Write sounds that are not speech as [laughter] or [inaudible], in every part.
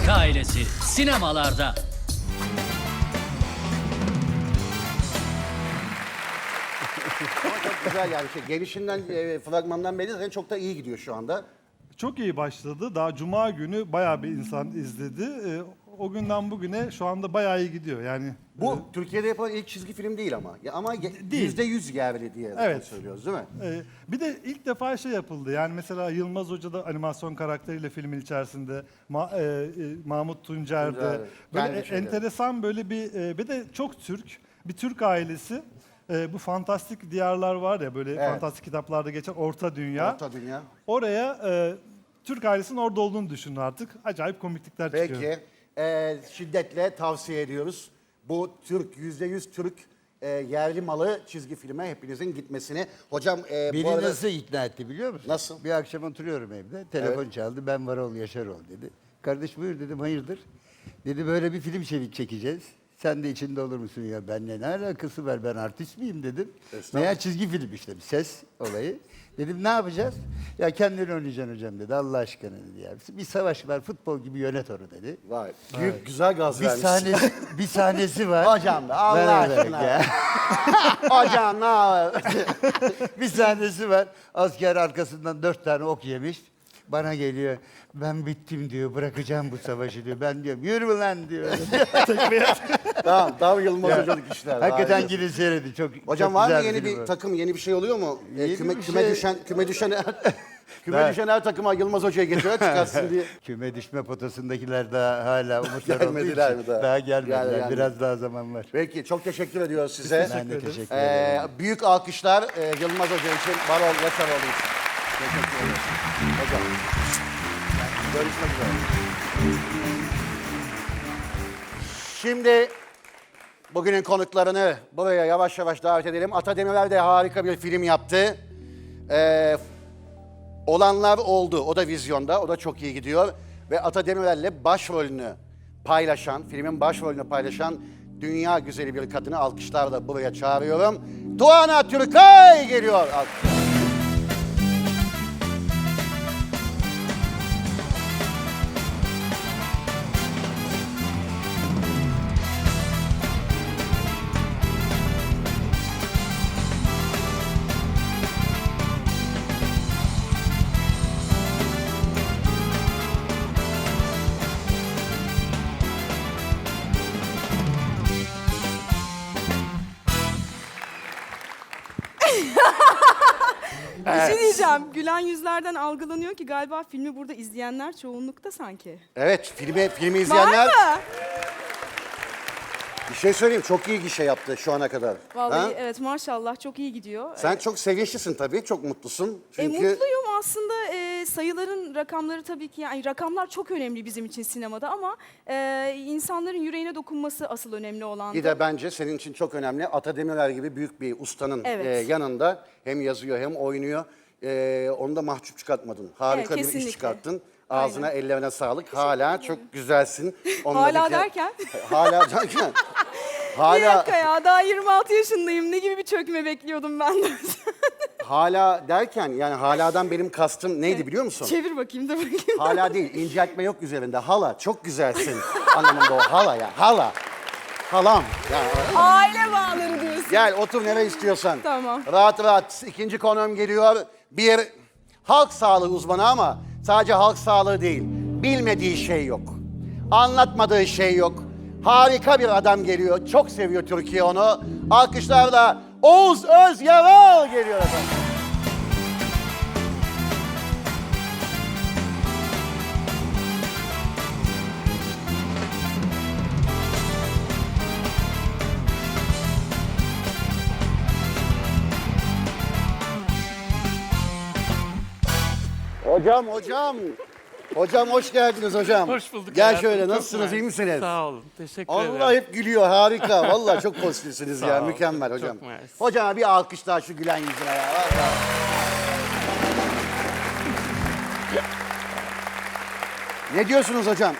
Türk Ailesi sinemalarda. Ama çok güzel yani şey gelişinden e, fragmandan belli zaten çok da iyi gidiyor şu anda. Çok iyi başladı. Daha cuma günü bayağı bir insan izledi. Ee, o günden bugüne şu anda bayağı iyi gidiyor. Yani Bu Türkiye'de yapılan ilk çizgi film değil ama. Ya ama ye- Değil. yüzde yüz yerli diye Evet. söylüyoruz değil mi? Ee, bir de ilk defa şey yapıldı. Yani mesela Yılmaz Hoca da animasyon karakteriyle filmin içerisinde, Ma- e, e, Mahmut. Tuncer, Böyle kendi e- şeyleri. enteresan böyle bir e, bir de çok Türk bir Türk ailesi. E, bu fantastik diyarlar var ya böyle Evet. fantastik kitaplarda geçen Orta Dünya. Orta dünya. Oraya e, Türk ailesinin orada olduğunu düşünün artık. Acayip komiklikler çıkıyor. Peki. E, şiddetle tavsiye ediyoruz. Bu Türk, yüzde yüz Türk e, yerli malı çizgi filme hepinizin gitmesini. Hocam e, bu arada... nasıl ikna etti biliyor musun? Nasıl? Bir akşam oturuyorum evde. Telefon çaldı. Ben Varol Yaşarol dedi. Kardeş buyur dedim hayırdır? Dedi böyle bir film çevik çekeceğiz. Sen de içinde olur musun ya? Benle ne alakası var? Ben artist miyim dedim. Meğer çizgi film işte bir ses olayı. Dedim ne yapacağız? Ya kendini oynayacaksın hocam dedi. Allah aşkına dedi ya. Bir savaş var futbol gibi yönet onu dedi. Vay, büyük güzel gaz Bir vermişsin. sahnesi, bir sahnesi var. Hocam da Allah bak aşkına. ya. [laughs] Hocam ne haber? bir sahnesi var. Asker arkasından dört tane ok yemiş. Bana geliyor. Ben bittim diyor. Bırakacağım bu savaşı diyor. Ben diyorum yürü lan diyor. Tamam, Dav Yılmaz hocalık işler. Hakikaten gidin seyredin. Çok Hocam çok var mı güzel yeni film bir o. takım, yeni bir şey oluyor mu? E, Yeni küme, bir küme şey- düşen, küme düşen, [laughs] küme Ben- düşen her takıma Yılmaz Hoca'ya getiriyor çıkarsın diye. [laughs] Küme düşme potasındakiler daha hala umutlar Gelmediler olduğu mi için daha? daha gelmediler. Gel- gelmedi. Biraz daha zaman var. Peki, çok teşekkür ediyoruz size. Ben de teşekkür Ee, ederim. büyük alkışlar e, Yılmaz Hoca için, Barol Yaşaroğlu için. Teşekkür ederiz. Hocam. Görüşmek üzere. Şimdi bugünün konuklarını buraya yavaş yavaş davet edelim. Ata Demirer de harika bir film yaptı. Ee, olanlar oldu. O da vizyonda. O da çok iyi gidiyor. Ve Ata Demirer'le başrolünü paylaşan, filmin başrolünü paylaşan dünya güzeli bir kadını alkışlarla buraya çağırıyorum. Tuana Türkay geliyor. Alkış. Bir şey diyeceğim. Gülen yüzlerden algılanıyor ki galiba filmi burada izleyenler çoğunlukta sanki. Evet, filmi, filmi izleyenler... Var mı? Bir şey söyleyeyim, çok iyi gişe yaptı şu ana kadar. Vallahi Ha? evet maşallah çok iyi gidiyor. Sen çok sevinçlisin tabii, çok mutlusun. E, Çünkü mutluyum aslında e, sayıların rakamları tabii ki yani rakamlar çok önemli bizim için sinemada ama e, insanların yüreğine dokunması asıl önemli olan. bir de bence senin için çok önemli. Ata Demirer gibi büyük bir ustanın Evet. e, yanında hem yazıyor hem oynuyor. E, onu da mahcup çıkartmadın. Harika Evet, bir iş kesinlikle. çıkarttın. Ağzına, ellerine sağlık. Hala çok güzelsin. Hala Onunla bir- derken? [laughs] Hala derken? [laughs] Bir hala, dakika ya daha 26 yaşındayım ne gibi bir çökme bekliyordum ben de. [laughs] hala derken yani haladan benim kastım neydi biliyor musun? Çevir bakayım da bakayım. Hala değil, inceltme yok üzerinde. Hala, çok güzelsin anlamında o. Hala ya, hala. Halam. Ya, Aile bağları diyorsun. gel otur nereye istiyorsan. Tamam. Rahat rahat. İkinci konuğum geliyor. Bir halk sağlığı uzmanı ama sadece halk sağlığı değil. Bilmediği şey yok. Anlatmadığı şey yok. Harika bir adam geliyor. Çok seviyor Türkiye onu. Alkışlarla Oğuz Öz Yaral geliyor efendim. Hocam, hocam. Hocam hoş geldiniz hocam. Hoş bulduk. Gel hayatım, şöyle, çok nasılsınız, iyi misiniz? Sağ olun, teşekkür Allah ederim. hep gülüyor, harika. [laughs] Vallahi çok pozitifsiniz ya, ol, mükemmel çok hocam. mersi. Hocama bir alkış daha şu gülen yüzüne ya. Ne diyorsunuz hocam?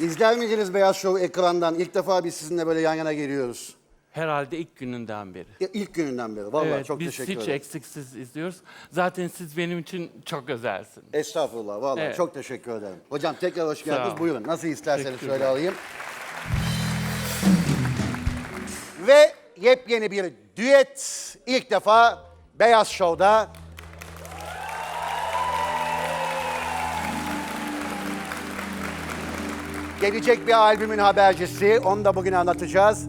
İzler miydiniz Beyaz Show ekrandan? İlk defa biz sizinle böyle yan yana geliyoruz. Herhalde ilk gününden beri. Ya, İlk gününden beri. Vallahi çok biz teşekkür hiç ederim. eksiksiz izliyoruz. Zaten siz benim için çok özelsiniz. Estağfurullah. Vallahi Evet. çok teşekkür ederim. Hocam tekrar hoş geldiniz. Buyurun. Nasıl isterseniz Teşekkürler. şöyle alayım. Ve yepyeni bir düet ilk defa Beyaz Show'da. Gelecek bir albümün habercisi. Onu da bugün anlatacağız.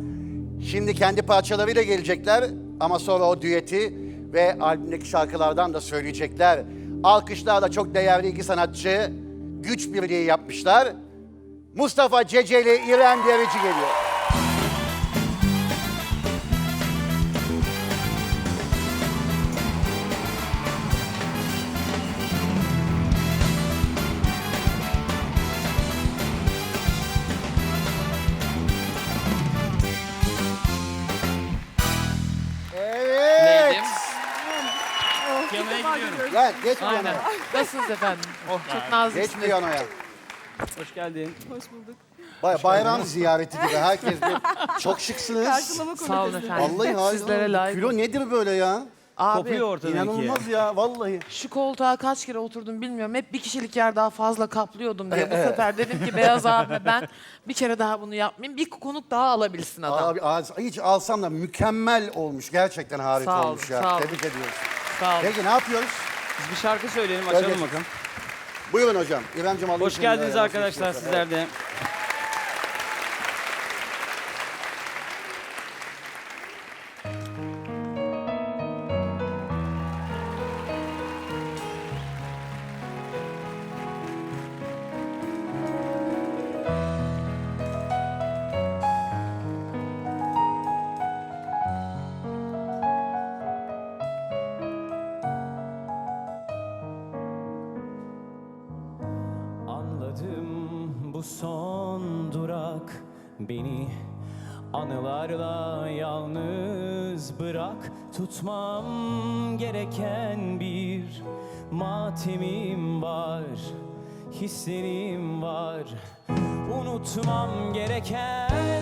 Şimdi kendi parçalarıyla gelecekler ama sonra o düeti ve albümdeki şarkılardan da söyleyecekler. Alkışlarla çok değerli iki sanatçı güç birliği yapmışlar. Mustafa Ceceli, İrem Derici geliyor. Gel geç Aynen. piyanoya. Nasılsınız efendim? Oh, çok Geç naziksiniz. piyanoya. Hoş geldin. Hoş bulduk. Bay- bayram ziyareti gibi herkes bir... Çok şıksınız. Karşılama Sağ olun efendim. Vallahi harika. Sizlere layık. Kilo nedir böyle ya? Abi Kopuyor ortadan İnanılmaz ya vallahi. şu koltuğa kaç kere oturdum bilmiyorum. Hep bir kişilik yer daha fazla kaplıyordum diye. Bu sefer dedim ki Beyaz abi ben bir kere daha bunu yapmayayım. Bir konuk daha alabilsin adam. Abi az- hiç alsam da mükemmel olmuş. Gerçekten harika Sağ olun, olmuş ya. sağ olun. Tebrik ediyoruz. Sağ olun. Peki ne yapıyoruz? Biz bir şarkı söyleyelim, Söyle. açalım bakalım. Buyurun hocam. İremciğim alayım Hoş geldiniz arkadaşlar sizler de. Bu son durak. Beni anılarla yalnız bırak. Tutmam gereken bir matemim var hislerim var. Unutmam gereken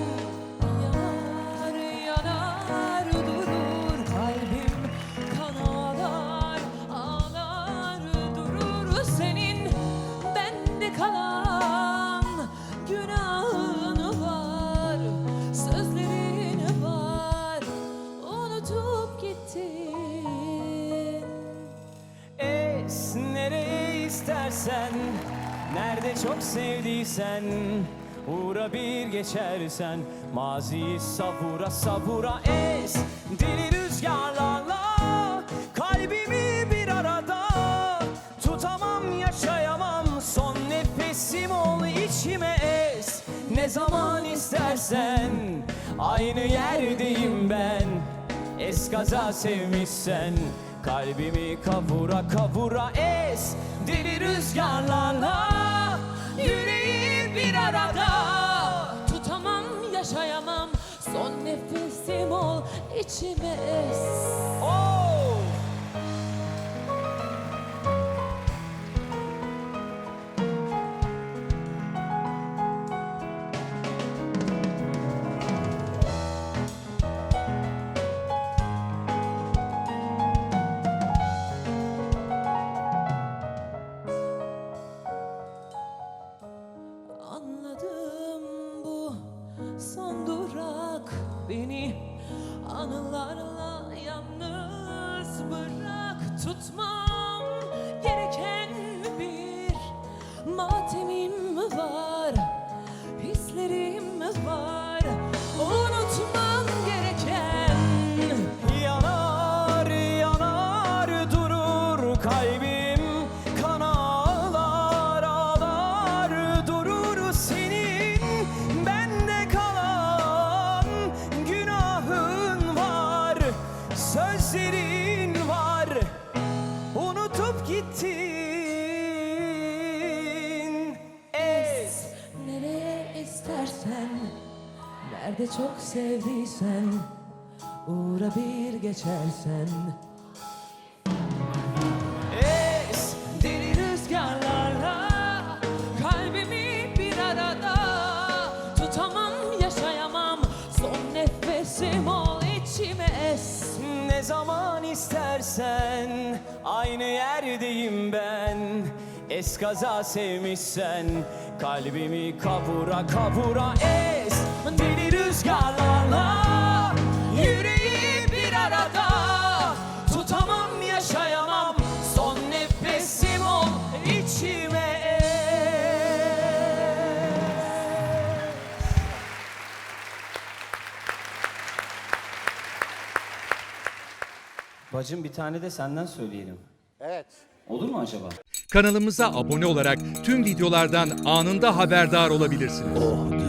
istersen Nerede çok sevdiysen Uğra bir geçersen Maziyi savura savura Es deli rüzgarlarla Kalbimi bir arada Tutamam yaşayamam. Son nefesim ol içime es. Ne zaman istersen Aynı yerdeyim ben. Eskaza sevmişsen Kalbimi kavura kavura es Deli rüzgarlarla Yüreği bir arada. Tutamam yaşayamam. Son nefesim ol içime es. Oh! Nerede çok sevdiysen Uğra bir geçersen. Es deli rüzgarlarla Kalbimi bir arada Tutamam yaşayamam. Son nefesim ol zaman istersen Aynı yerdeyim ben. Eskaza sevmişsen Kalbimi kavura kavura es. Deli rüzgarlarla Yüreği bir arada Tutamam yaşayamam Son nefesim ol içime Bacım bir tane de senden söyleyelim. Evet. Olur mu acaba? Kanalımıza abone olarak tüm videolardan anında haberdar olabilirsiniz.